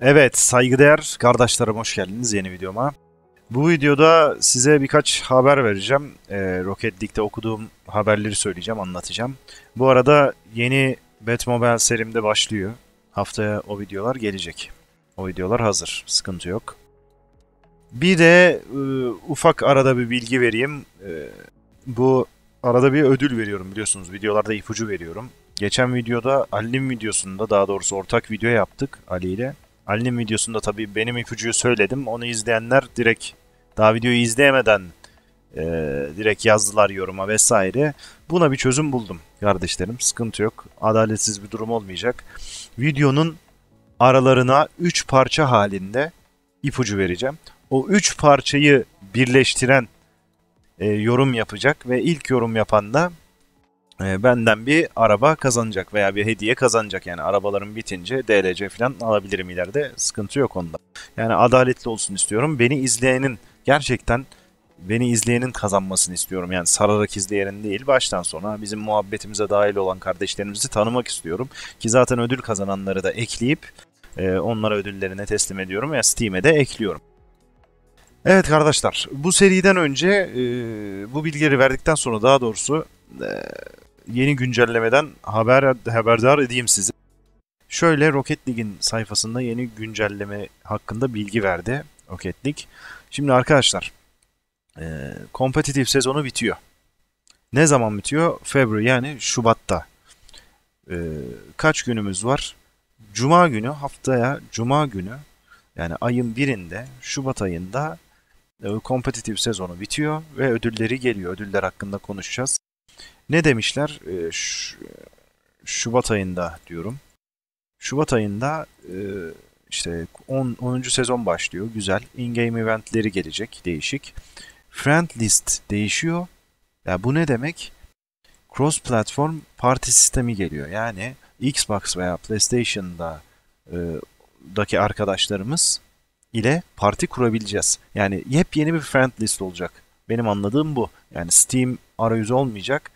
Evet, saygıdeğer kardeşlerim hoş geldiniz yeni videoma. Bu videoda size birkaç haber vereceğim. Ee, Rocket League'de okuduğum haberleri söyleyeceğim, anlatacağım. Bu arada yeni Batmobile serimde başlıyor. Haftaya o videolar gelecek. O videolar hazır, sıkıntı yok. Bir de e, ufak arada bir bilgi vereyim. E, bu arada bir ödül veriyorum biliyorsunuz. Videolarda ipucu veriyorum. Geçen videoda Ali'nin videosunda daha doğrusu ortak video yaptık Ali ile. Ali'nin videosunda tabii benim ipucuyu söyledim. Onu izleyenler direkt daha videoyu izleyemeden e, direkt yazdılar yoruma vesaire. Buna bir çözüm buldum kardeşlerim. Sıkıntı yok. Adaletsiz bir durum olmayacak. Videonun aralarına 3 parça halinde ipucu vereceğim. O 3 parçayı birleştiren e, yorum yapacak ve ilk yorum yapan da e, benden bir araba kazanacak veya bir hediye kazanacak. Yani arabaların bitince DLC falan alabilirim ileride. Sıkıntı yok onda. Yani adaletli olsun istiyorum. Beni izleyenin gerçekten beni izleyenin kazanmasını istiyorum. Yani sararak izleyenin değil baştan sona bizim muhabbetimize dahil olan kardeşlerimizi tanımak istiyorum. Ki zaten ödül kazananları da ekleyip e, onlara ödüllerine teslim ediyorum ve Steam'e de ekliyorum. Evet kardeşler bu seriden önce e, bu bilgileri verdikten sonra daha doğrusu e, yeni güncellemeden haber haberdar edeyim sizi. Şöyle Rocket League'in sayfasında yeni güncelleme hakkında bilgi verdi Rocket League. Şimdi arkadaşlar e, kompetitif sezonu bitiyor. Ne zaman bitiyor? February yani Şubat'ta. E, kaç günümüz var? Cuma günü haftaya Cuma günü yani ayın birinde Şubat ayında e, kompetitif sezonu bitiyor ve ödülleri geliyor. Ödüller hakkında konuşacağız. Ne demişler? E, Şubat ayında diyorum. Şubat ayında e, işte 10. 10. sezon başlıyor. Güzel. In-game eventleri gelecek. Değişik. Friend list değişiyor. Ya bu ne demek? Cross platform parti sistemi geliyor. Yani Xbox veya PlayStation'da e, daki arkadaşlarımız ile parti kurabileceğiz. Yani yepyeni bir friend list olacak. Benim anladığım bu. Yani Steam arayüzü olmayacak.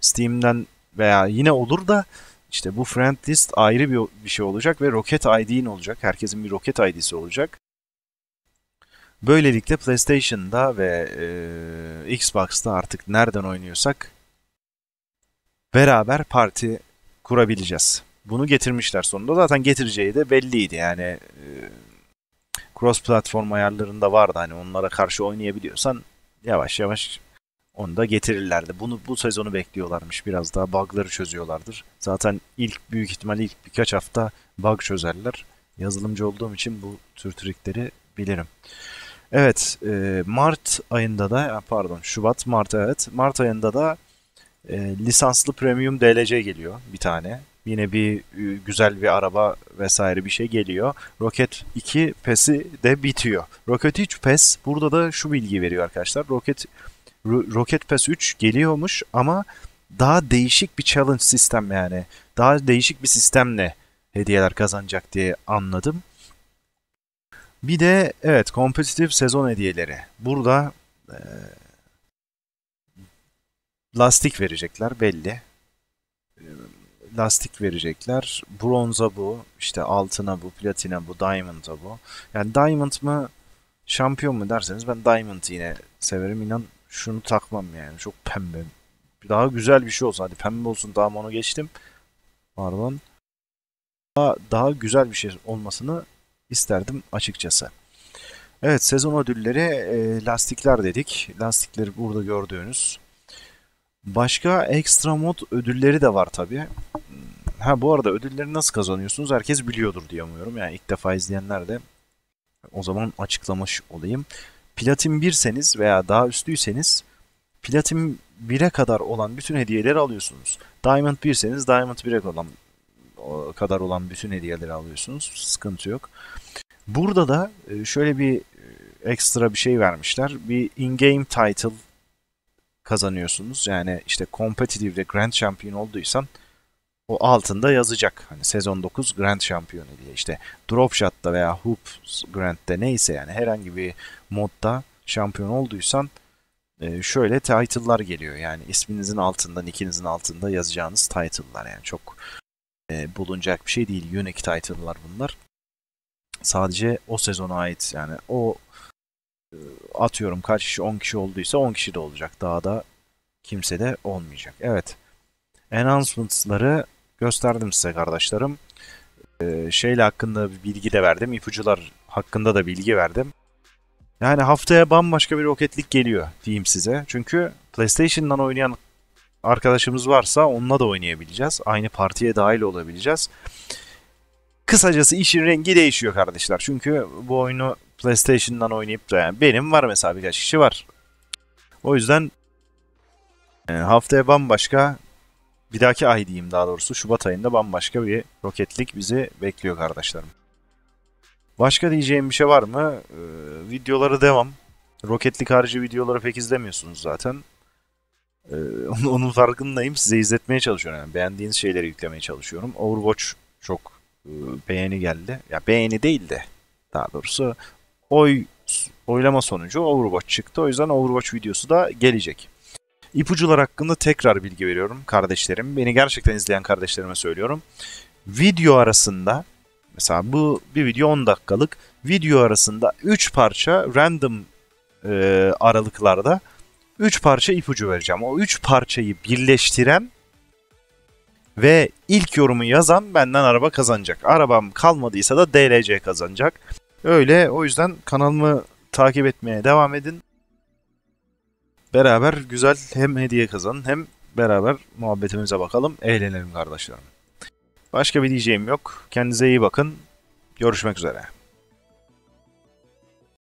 Steam'den veya yine olur da işte bu friend list ayrı bir, bir şey olacak ve Rocket ID'in olacak. Herkesin bir Rocket ID'si olacak. Böylelikle PlayStation'da ve e, Xbox'ta artık nereden oynuyorsak beraber parti kurabileceğiz. Bunu getirmişler sonunda. Zaten getireceği de belliydi. Yani e, cross platform ayarlarında vardı. Hani onlara karşı oynayabiliyorsan yavaş yavaş onu da getirirlerdi. Bunu bu sezonu bekliyorlarmış. Biraz daha bug'ları çözüyorlardır. Zaten ilk büyük ihtimal ilk birkaç hafta bug çözerler. Yazılımcı olduğum için bu tür trikleri bilirim. Evet, e, Mart ayında da pardon Şubat Mart evet Mart ayında da e, lisanslı premium DLC geliyor bir tane. Yine bir e, güzel bir araba vesaire bir şey geliyor. Rocket 2 PES'i de bitiyor. Rocket 3 PES burada da şu bilgi veriyor arkadaşlar. Rocket Rocket Pass 3 geliyormuş ama daha değişik bir challenge sistem yani. Daha değişik bir sistemle hediyeler kazanacak diye anladım. Bir de evet kompetitif sezon hediyeleri. Burada e, lastik verecekler belli. Lastik verecekler. Bronza bu, işte altına bu, platina bu, diamond'a bu. Yani diamond mı şampiyon mu derseniz ben diamond yine severim. İnan şunu takmam yani. Çok pembe. Daha güzel bir şey olsun. Hadi pembe olsun tamam onu geçtim. Pardon. Daha, daha güzel bir şey olmasını isterdim açıkçası. Evet sezon ödülleri e, lastikler dedik. Lastikleri burada gördüğünüz. Başka ekstra mod ödülleri de var tabi. Ha bu arada ödülleri nasıl kazanıyorsunuz herkes biliyordur diye umuyorum. Yani ilk defa izleyenler de o zaman açıklamış olayım. Platin 1'seniz veya daha üstüyseniz Platin 1'e kadar olan bütün hediyeleri alıyorsunuz. Diamond 1'seniz Diamond 1'e olan kadar olan bütün hediyeleri alıyorsunuz. Sıkıntı yok. Burada da e, şöyle bir e, ekstra bir şey vermişler. Bir in-game title kazanıyorsunuz. Yani işte competitive'de Grand Champion olduysan o altında yazacak. Hani sezon 9 Grand Şampiyonu diye. İşte Drop Shot'ta veya Hoop Grand'de neyse yani herhangi bir modda şampiyon olduysan e, şöyle title'lar geliyor. Yani isminizin altında, nickinizin altında yazacağınız title'lar yani çok e, bulunacak bir şey değil. Unique title'lar bunlar. sadece o sezona ait yani o e, atıyorum kaç kişi 10 kişi olduysa 10 kişi de olacak. Daha da kimse de olmayacak. Evet. Enhancements'ları gösterdim size kardeşlerim. Ee, şeyle hakkında bilgi de verdim. İpucular hakkında da bilgi verdim. Yani haftaya bambaşka bir roketlik geliyor diyeyim size. Çünkü PlayStation'dan oynayan arkadaşımız varsa onunla da oynayabileceğiz. Aynı partiye dahil olabileceğiz. Kısacası işin rengi değişiyor kardeşler. Çünkü bu oyunu PlayStation'dan oynayıp da yani benim var mesela birkaç kişi var. O yüzden haftaya bambaşka bir dahaki ay diyeyim daha doğrusu Şubat ayında bambaşka bir roketlik bizi bekliyor kardeşlerim. Başka diyeceğim bir şey var mı? Ee, videoları devam. Roketlik harici videoları pek izlemiyorsunuz zaten. Ee, onun farkındayım. Size izletmeye çalışıyorum. Yani beğendiğiniz şeyleri yüklemeye çalışıyorum. Overwatch çok e, beğeni geldi. Ya beğeni değil de daha doğrusu oy oylama sonucu Overwatch çıktı. O yüzden Overwatch videosu da gelecek. İpucular hakkında tekrar bilgi veriyorum kardeşlerim. Beni gerçekten izleyen kardeşlerime söylüyorum. Video arasında mesela bu bir video 10 dakikalık. Video arasında 3 parça random e, aralıklarda 3 parça ipucu vereceğim. O 3 parçayı birleştiren ve ilk yorumu yazan benden araba kazanacak. Arabam kalmadıysa da DLC kazanacak. Öyle o yüzden kanalımı takip etmeye devam edin. Beraber güzel hem hediye kazanın hem beraber muhabbetimize bakalım. Eğlenelim kardeşlerim. Başka bir diyeceğim yok. Kendinize iyi bakın. Görüşmek üzere.